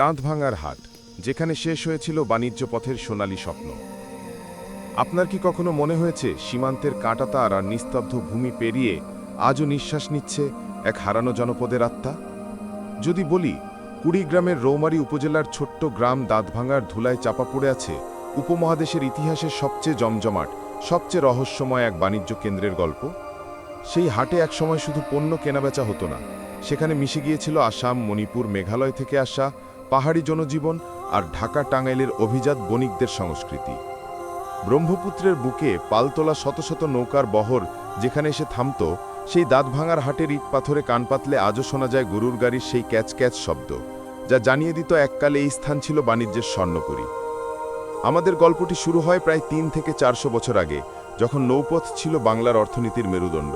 দাঁতভাঙার হাট, যেখানে শেষ হয়েছিল বাণিজ্য পথের সোনালী স্বপ্ন। আপনার কি কখনো মনে হয়েছে সীমান্তের কাঁটাতার আর নিস্তব্ধ ভূমি পেরিয়ে আজও নিঃশ্বাস নিচ্ছে এক হারানো জনপদের আত্মা? যদি বলি, কুড়িগ্রামের রৌমারী উপজেলার ছোট্ট গ্রাম দাঁতভাঙার ধুলায় চাপা পড়ে আছে উপমহাদেশের ইতিহাসের সবচেয়ে জমজমাট, সবচেয়ে রহস্যময় এক বাণিজ্য কেন্দ্রের গল্প? সেই হাটে একসময় শুধু পণ্য কেনাবেচা হতো না, সেখানে মিশে গিয়েছিল আসাম, মণিপুর, মেঘালয় থেকে আসা পাহাড়ি জনজীবন আর ঢাকা টাঙ্গাইলের অভিজাত বণিকদের সংস্কৃতি। ব্রহ্মপুত্রের বুকে পালতোলা শত শত নৌকার বহর যেখানে এসে থামত, সেই দাঁতভাঙার হাটের ইট পাথরে কান পাতলে আজও শোনা যায় গরুর গাড়ির সেই ক্যাচ ক্যাচ শব্দ, যা জানিয়ে দিত এককালে এই স্থান ছিল বাণিজ্যের স্বর্ণপুরী আমাদের গল্পটি শুরু হয় প্রায় তিন থেকে চারশো বছর আগে, যখন নৌপথ ছিল বাংলার অর্থনীতির মেরুদণ্ড।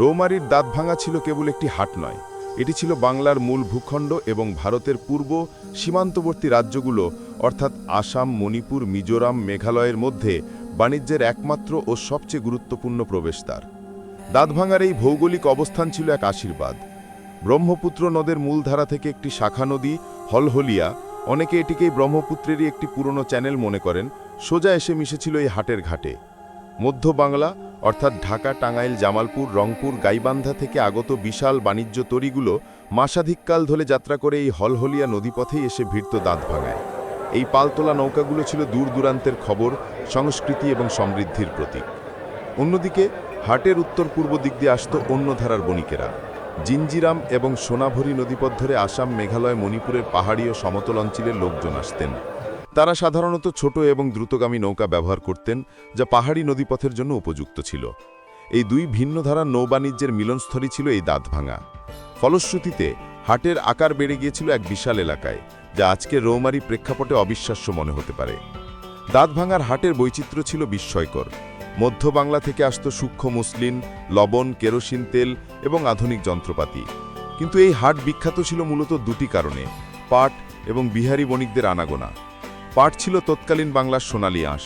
রৌমারির দাঁত ভাঙা ছিল কেবল একটি হাট নয় এটি ছিল বাংলার মূল ভূখণ্ড এবং ভারতের পূর্ব সীমান্তবর্তী রাজ্যগুলো, অর্থাৎ আসাম, মণিপুর, মিজোরাম, মেঘালয়ের মধ্যে বাণিজ্যের একমাত্র ও সবচেয়ে গুরুত্বপূর্ণ প্রবেশদ্বার। দাঁতভাঙার এই ভৌগোলিক অবস্থান ছিল এক আশীর্বাদ। ব্রহ্মপুত্র নদের মূলধারা থেকে একটি শাখা নদী, হলহলিয়া, অনেকে এটিকেই ব্রহ্মপুত্রেরই একটি পুরনো চ্যানেল মনে করেন, সোজা এসে মিশেছিল এই হাটের ঘাটে। মধ্য বাংলা অর্থাৎ ঢাকা, টাঙ্গাইল, জামালপুর, রংপুর, গাইবান্ধা থেকে আগত বিশাল বাণিজ্য তরিগুলো মাসাধিককাল ধরে যাত্রা করে এই হলহলিয়া নদীপথেই এসে ভিড়ত দাঁত ভাঙায়। এই পালতোলা নৌকাগুলো ছিল দূর দূরান্তের খবর, সংস্কৃতি এবং সমৃদ্ধির প্রতীক। অন্যদিকে, হাটের উত্তর পূর্ব দিক দিয়ে আসত অন্য ধারার বণিকেরা। জিঞ্জিরাম এবং সোনাভরি নদীপথ ধরে আসাম, মেঘালয়, মণিপুরের পাহাড়ি ও সমতল অঞ্চলের লোকজন আসতেন। তারা সাধারণত ছোট এবং দ্রুতগামী নৌকা ব্যবহার করতেন, যা পাহাড়ি নদীপথের জন্য উপযুক্ত ছিল। এই দুই ভিন্ন ধারার নৌবাণিজ্যের মিলনস্থলই ছিল এই দাঁত ভাঙা ফলশ্রুতিতে, হাটের আকার বেড়ে গিয়েছিল এক বিশাল এলাকায়, যা আজকের রৌমারি প্রেক্ষাপটে অবিশ্বাস্য মনে হতে পারে। দাঁত ভাঙার হাটের বৈচিত্র্য ছিল বিস্ময়কর। মধ্য বাংলা থেকে আসত সূক্ষ্ম মুসলিন, লবণ, কেরোসিন তেল এবং আধুনিক যন্ত্রপাতি। কিন্তু এই হাট বিখ্যাত ছিল মূলত দুটি কারণে, পাট এবং বিহারি বণিকদের আনাগোনা। পাট ছিল তৎকালীন বাংলার সোনালী আঁশ।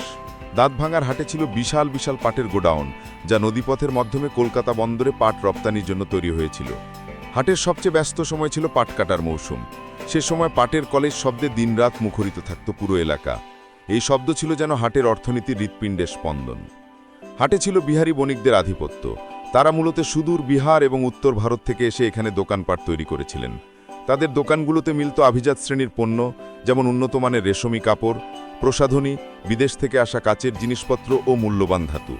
দাঁতভাঙার হাটে ছিল বিশাল বিশাল পাটের গোডাউন, যা নদীপথের মাধ্যমে কলকাতা বন্দরে পাট রপ্তানির জন্য তৈরি হয়েছিল। হাটের সবচেয়ে ব্যস্ত সময় ছিল পাট কাটার মৌসুম। সে সময় পাটের কলেজ শব্দে দিনরাত মুখরিত থাকত পুরো এলাকা। এই শব্দ ছিল যেন হাটের অর্থনীতির হৃৎপিণ্ডের স্পন্দন। হাটে ছিল বিহারি বণিকদের আধিপত্য। তারা মূলত সুদূর বিহার এবং উত্তর ভারত থেকে এসে এখানে দোকানপাট তৈরি করেছিলেন। তাদের দোকানগুলোতে মিলত আভিজাত শ্রেণির পণ্য, যেমন উন্নতমানের রেশমি কাপড়, প্রসাধনী, বিদেশ থেকে আসা কাচের জিনিসপত্র ও মূল্যবান ধাতু।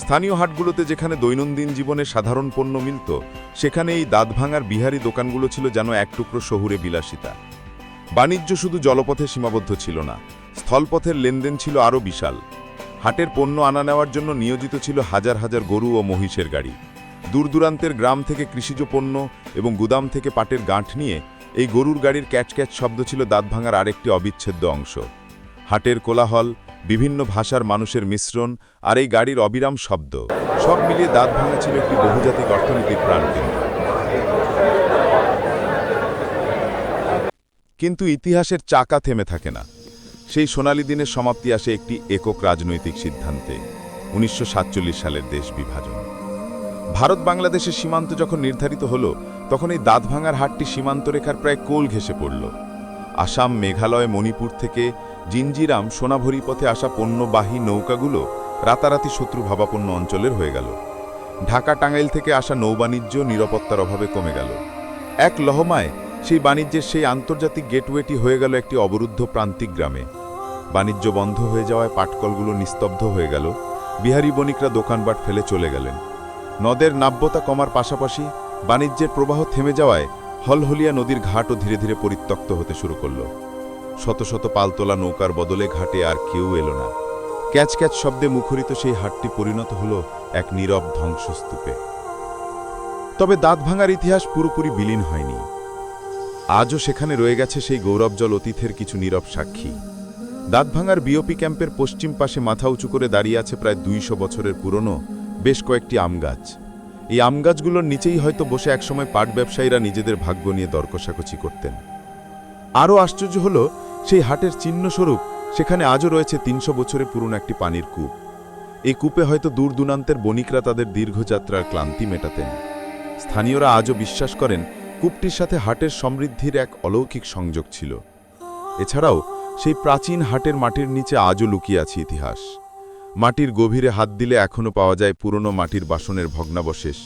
স্থানীয় হাটগুলোতে যেখানে দৈনন্দিন জীবনে সাধারণ পণ্য মিলত সেখানে এই দাঁতভাঙার বিহারি দোকানগুলো ছিল যেন এক টুকরো শহুরে বিলাসিতা। বাণিজ্য শুধু জলপথে সীমাবদ্ধ ছিল না, স্থলপথের লেনদেন ছিল আরও বিশাল। হাটের পণ্য আনা নেওয়ার জন্য নিয়োজিত ছিল হাজার হাজার গরু ও মহিষের গাড়ি। দূরদূরান্তের গ্রাম থেকে কৃষিজ পণ্য এবং গুদাম থেকে পাটের গাঁঠ নিয়ে এই গরুর গাড়ির ক্যাচ ক্যাচ শব্দ ছিল দাঁত ভাঙার আরেকটি অবিচ্ছেদ্য অংশ। হাটের কোলাহল, বিভিন্ন ভাষার মানুষের মিশ্রণ আর এই গাড়ির অবিরাম শব্দ সব মিলিয়ে দাঁত ভাঙা ছিল একটি বহুজাতিক অর্থনৈতিক প্রাণকেন্দ্র। কিন্তু ইতিহাসের চাকা থেমে থাকে না। সেই সোনালী দিনের সমাপ্তি আসে একটি একক রাজনৈতিক সিদ্ধান্তে, উনিশশো সাতচল্লিশ সালের দেশ বিভাজন। ভারত বাংলাদেশের সীমান্ত যখন নির্ধারিত হল, তখন এই দাঁতভাঙার হাটটি সীমান্ত রেখার প্রায় কোল ঘেসে পড়ল। আসাম, মেঘালয়, মণিপুর থেকে জিঞ্জিরাম সোনাভরি পথে আসা পণ্যবাহী নৌকাগুলো রাতারাতি শত্রু ভাবাপন্ন অঞ্চলের হয়ে গেল। ঢাকা টাঙ্গাইল থেকে আসা নৌবাণিজ্য নিরাপত্তার অভাবে কমে গেল। এক লহমায় সেই বাণিজ্যের সেই আন্তর্জাতিক গেটওয়েটি হয়ে গেল একটি অবরুদ্ধ প্রান্তিক গ্রামে। বাণিজ্য বন্ধ হয়ে যাওয়ায় পাটকলগুলো নিস্তব্ধ হয়ে গেল। বিহারি বণিকরা দোকানপাট ফেলে চলে গেলেন। নদের নাব্যতা কমার পাশাপাশি বাণিজ্যের প্রবাহ থেমে যাওয়ায় হলহলিয়া নদীর ঘাটও ধীরে ধীরে পরিত্যক্ত হতে শুরু করল। শত শত পালতোলা নৌকার বদলে ঘাটে আর কেউ এলো না। ক্যাচ ক্যাচ শব্দে মুখরিত সেই হাটটি পরিণত হল এক নীরব ধ্বংসস্তূপে। তবে দাঁত ভাঙার ইতিহাস পুরোপুরি বিলীন হয়নি। আজও সেখানে রয়ে গেছে সেই গৌরবজল অতীতের কিছু নীরব সাক্ষী। দাঁতভাঙার বিওপি ক্যাম্পের পশ্চিম পাশে মাথা উঁচু করে দাঁড়িয়ে আছে প্রায় দুইশো বছরের পুরনো বেশ কয়েকটি আম গাছ। এই আম গাছগুলোর নিচেই হয়তো বসে একসময় পাট ব্যবসায়ীরা নিজেদের ভাগ্য নিয়ে দরকষাকষি করতেন। আরও আশ্চর্য হল, সেই হাটের চিহ্নস্বরূপ সেখানে আজও রয়েছে তিনশো বছরের পুরনো একটি পানির কূপ। এই কূপে হয়তো দূর দূরান্তের বণিকরা তাদের দীর্ঘযাত্রার ক্লান্তি মেটাতেন। স্থানীয়রা আজও বিশ্বাস করেন, কূপটির সাথে হাটের সমৃদ্ধির এক অলৌকিক সংযোগ ছিল। এছাড়াও সেই প্রাচীন হাটের মাটির নিচে আজও লুকিয়ে আছে ইতিহাস। মাটির গভীরে হাত দিলে এখনও পাওয়া যায় পুরনো মাটির বাসনের ভগ্নাবশেষ,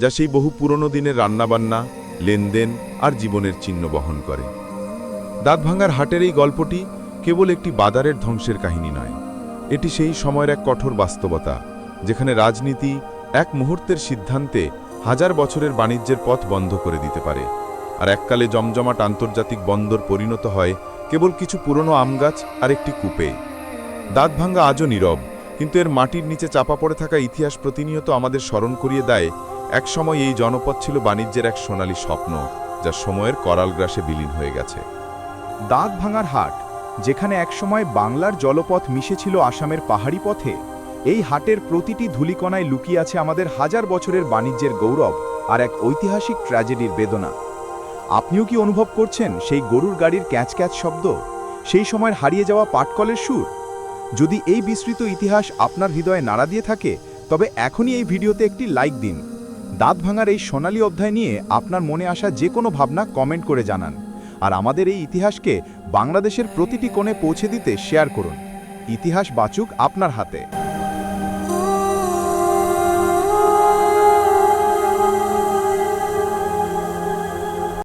যা সেই বহু পুরনো দিনের রান্নাবান্না, লেনদেন আর জীবনের চিহ্ন বহন করে। দাঁতভাঙ্গার হাটের এই গল্পটি কেবল একটি বাদারের ধ্বংসের কাহিনী নয়, এটি সেই সময়ের এক কঠোর বাস্তবতা, যেখানে রাজনীতি এক মুহূর্তের সিদ্ধান্তে হাজার বছরের বাণিজ্যের পথ বন্ধ করে দিতে পারে, আর এককালে জমজমাট আন্তর্জাতিক বন্দর পরিণত হয় কেবল কিছু পুরনো আমগাছ আর একটি কূপে। দাঁতভাঙ্গা আজও নীরব কিন্তু এর মাটির নিচে চাপা পড়ে থাকা ইতিহাস প্রতিনিয়ত আমাদের স্মরণ করিয়ে দেয় একসময় এই জনপদ ছিল বাণিজ্যের এক সোনালী স্বপ্ন, যা সময়ের করাল গ্রাসে বিলীন হয়ে গেছে। দাঁত ভাঙার হাট, যেখানে একসময় বাংলার জলপথ মিশেছিল আসামের পাহাড়ি পথে, এই হাটের প্রতিটি ধূলিকণায় লুকিয়ে আছে আমাদের হাজার বছরের বাণিজ্যের গৌরব আর এক ঐতিহাসিক ট্র্যাজেডির বেদনা। আপনিও কি অনুভব করছেন সেই গরুর গাড়ির ক্যাচ ক্যাচ শব্দ? সেই সময়ের হারিয়ে যাওয়া পাটকলের সুর? যদি এই বিস্তৃত ইতিহাস আপনার হৃদয়ে নাড়া দিয়ে থাকে, তবে এখনই এই ভিডিওতে একটি লাইক দিন। দাঁত ভাঙার এই সোনালী অধ্যায় নিয়ে আপনার মনে আসা যে কোনো ভাবনা কমেন্ট করে জানান। আর আমাদের এই ইতিহাসকে বাংলাদেশের প্রতিটি কোণে পৌঁছে দিতে শেয়ার করুন। ইতিহাস বাচুক আপনার হাতে।